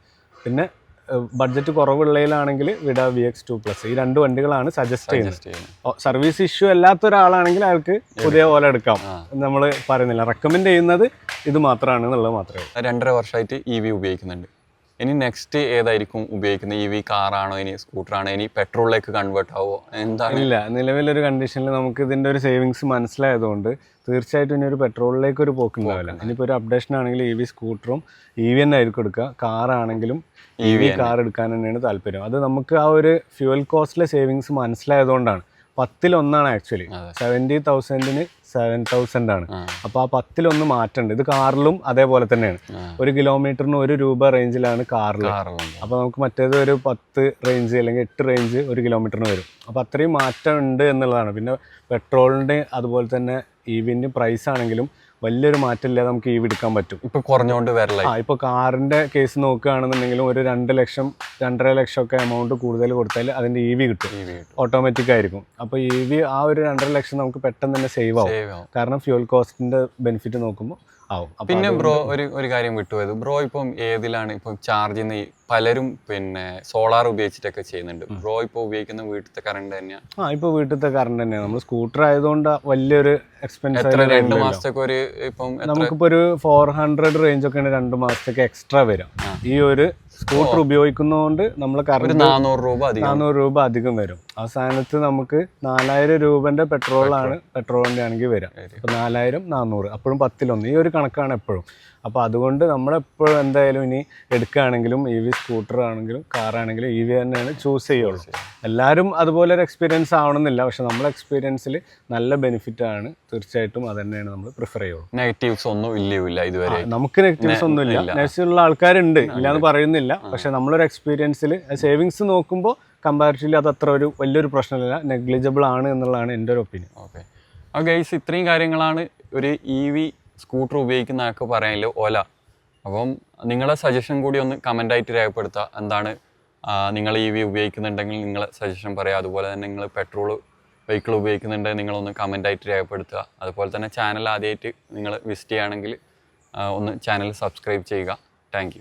പിന്നെ ബഡ്ജറ്റ് കുറവുള്ളതിലാണെങ്കിൽ വിട വി എക്സ് ടു പ്ലസ് ഈ രണ്ട് വണ്ടികളാണ് സജസ്റ്റ് ചെയ്യുന്നത്. സർവീസ് ഇഷ്യൂ അല്ലാത്ത ഒരാളാണെങ്കിൽ അയാൾക്ക് പുതിയ പോലെ എടുക്കാം നമ്മൾ പറയുന്നില്ല. റെക്കമെൻഡ് ചെയ്യുന്നത് ഇത് മാത്രമാണ് എന്നുള്ളത് മാത്രമേ രണ്ടര വർഷമായിട്ട് ഇ വി ഉപയോഗിക്കുന്നുണ്ട്. ഇനി നെക്സ്റ്റ് ഏതായിരിക്കും ഉപയോഗിക്കുന്നത്? ഇ വി കാറാണോ ഇനി സ്കൂട്ടറാണോ? ഇനി പെട്രോളിലേക്ക് കൺവേർട്ട് ആവോ എന്താണ്? ഇല്ല നിലവിലൊരു കണ്ടീഷനിൽ നമുക്ക് ഇതിന്റെ ഒരു സേവിങ്സ് മനസ്സിലായതുകൊണ്ട് തീർച്ചയായിട്ടും ഇനി ഒരു പെട്രോളിലേക്ക് ഒരു പോക്കുണ്ടാവില്ല ഇനിയിപ്പോൾ ഒരു അപ്ഡേഷൻ ആണെങ്കിൽ ഇ വി സ്കൂട്ടറും ഇ വി തന്നെ ആയിരിക്കും എടുക്കുക. കാറാണെങ്കിലും ഇ വി കാർ എടുക്കാൻ തന്നെയാണ് താല്പര്യം. അത് നമുക്ക് ആ ഒരു ഫ്യൂവൽ കോസ്റ്റിലെ സേവിങ്സ് മനസ്സിലായതുകൊണ്ടാണ്. പത്തിലൊന്നാണ് ആക്ച്വലി. സെവന്റി തൗസൻഡിന് സെവൻ തൗസൻഡ് ആണ്. അപ്പൊ അപ്പോൾ ആ പത്തിലൊന്ന് മാറ്റണ്ട്. ഇത് കാറിലും അതേപോലെ തന്നെയാണ്. ഒരു കിലോമീറ്ററിന് ഒരു രൂപ റേഞ്ചിലാണ് കാറിൽ അപ്പൊ അപ്പോൾ നമുക്ക് മറ്റേത് ഒരു പത്ത് റേഞ്ച് അല്ലെങ്കിൽ എട്ട് റേഞ്ച് ഒരു കിലോമീറ്ററിന് വരും. അപ്പോൾ അത്രയും മാറ്റം ഉണ്ട് എന്നുള്ളതാണ്. പിന്നെ പെട്രോളിന്റെ അതുപോലെ തന്നെ ഇ വിന്റെ പ്രൈസ് ആണെങ്കിലും വലിയൊരു മാറ്റമില്ലാതെ നമുക്ക് ഈ വിടുക്കാൻ പറ്റും. ഇപ്പൊ കുറഞ്ഞുകൊണ്ട് വരല ആ ഇപ്പൊ കാറിന്റെ കേസ് നോക്കുകയാണെന്നുണ്ടെങ്കിലും ഒരു രണ്ട് ലക്ഷം രണ്ടര ലക്ഷം ഒക്കെ എമൗണ്ട് കൂടുതൽ കൊടുത്താൽ അതിന്റെ ഇ വി കിട്ടും. ഓട്ടോമാറ്റിക് ആയിരിക്കും. അപ്പൊ ഇ വി ആ ഒരു രണ്ടര ലക്ഷം നമുക്ക് പെട്ടെന്ന് തന്നെ സേവ് ആവും. കാരണം ഫ്യൂൽ കോസ്റ്റിന്റെ ബെനിഫിറ്റ് നോക്കുമ്പോൾ ആവും. പിന്നെ ബ്രോ ഒരു ഒരു കാര്യം വിട്ടുപോയത് ബ്രോ ഇപ്പം ഏതിലാണ് ഇപ്പം ചാർജ് ചെയ്യുന്ന പലരും പിന്നെ സോളാർ ഉപയോഗിച്ചിട്ടൊക്കെ ചെയ്യുന്നുണ്ട്. ബ്രോ ഇപ്പോൾ ഉപയോഗിക്കുന്ന വീട്ടിലത്തെ കറണ്ട് തന്നെയാണ് ആ ഇപ്പോൾ വീട്ടിലത്തെ കറണ്ട് തന്നെയാണ് നമ്മൾ സ്കൂട്ടർ ആയതുകൊണ്ട് വലിയൊരു എക്സ്പെൻസ് എത്ര രണ്ട് മാസത്തേക്ക് ഒരു ഇപ്പം നമുക്കിപ്പോ നമുക്കിപ്പോൾ ഒരു ഫോർ ഹൺഡ്രഡ് റേഞ്ച് ഒക്കെ രണ്ട് മാസത്തേക്ക് എക്സ്ട്രാ വരും ഈ ഒരു സ്കൂട്ടർ ഉപയോഗിക്കുന്നതുകൊണ്ട് നമ്മൾ കറണ്ട് നാനൂറ് രൂപ അധികം. നാനൂറ് രൂപ അധികം വരും. അവസാനത്ത് നമുക്ക് നാലായിരം രൂപന്റെ പെട്രോളാണ് പെട്രോളിന്റെ ആണെങ്കിൽ വരാം. അപ്പൊ നാലായിരം നാനൂറ്. അപ്പോഴും പത്തിലൊന്ന്. ഈ ഒരു കണക്കാണ് എപ്പോഴും. അപ്പോൾ അതുകൊണ്ട് നമ്മളെപ്പോഴും എന്തായാലും ഇനി എടുക്കുകയാണെങ്കിലും ഇ വി സ്കൂട്ടർ ആണെങ്കിലും കാറാണെങ്കിലും ഇ വി തന്നെയാണ് ചൂസ് ചെയ്യുള്ളൂ. എല്ലാവരും അതുപോലെ ഒരു എക്സ്പീരിയൻസ് ആവണമെന്നില്ല. പക്ഷെ നമ്മളെ എക്സ്പീരിയൻസിൽ നല്ല ബെനിഫിറ്റ് ആണ്. തീർച്ചയായിട്ടും അത് തന്നെയാണ് നമ്മൾ പ്രിഫർ ചെയ്യുള്ളൂ. നെഗറ്റീവ്സ് ഒന്നും ഇല്ല ഇതുവരെ. നമുക്ക് നെഗറ്റീവ്സ് ഒന്നും ഇല്ല. നെഗറ്റീവുള്ള ആൾക്കാരുണ്ട്. ഇല്ലാന്ന് പറയുന്നില്ല. പക്ഷെ നമ്മളൊരു എക്സ്പീരിയൻസിൽ സേവിങ്സ് നോക്കുമ്പോൾ കമ്പാരിറ്റീവ്ലി അത് അത്ര ഒരു വലിയൊരു പ്രശ്നമില്ല. നെഗ്ലിജിബിൾ ആണ് എന്നുള്ളതാണ് എന്റെ ഒരു ഒപ്പീനിയൻ ഓക്കെ ആ ഗൈസ് ഇത്രയും കാര്യങ്ങളാണ് ഒരു ഇ വി സ്കൂട്ടർ ഉപയോഗിക്കുന്ന ആൾക്ക് പറയാനില്ല ഓല. അപ്പം നിങ്ങളെ സജഷൻ കൂടി ഒന്ന് കമന്റായിട്ട് രേഖപ്പെടുത്തുക എന്താണ് നിങ്ങൾ ഇ വി ഉപയോഗിക്കുന്നുണ്ടെങ്കിൽ നിങ്ങളെ സജഷൻ പറയുക അതുപോലെ തന്നെ നിങ്ങൾ പെട്രോൾ വെഹിക്കിൾ ഉപയോഗിക്കുന്നുണ്ടെങ്കിൽ നിങ്ങളൊന്ന് കമന്റായിട്ട് രേഖപ്പെടുത്തുക. അതുപോലെ തന്നെ ചാനൽ ആദ്യമായിട്ട് നിങ്ങൾ വിസിറ്റ് ചെയ്യുകയാണെങ്കിൽ ഒന്ന് ചാനൽ സബ്സ്ക്രൈബ് ചെയ്യുക. താങ്ക്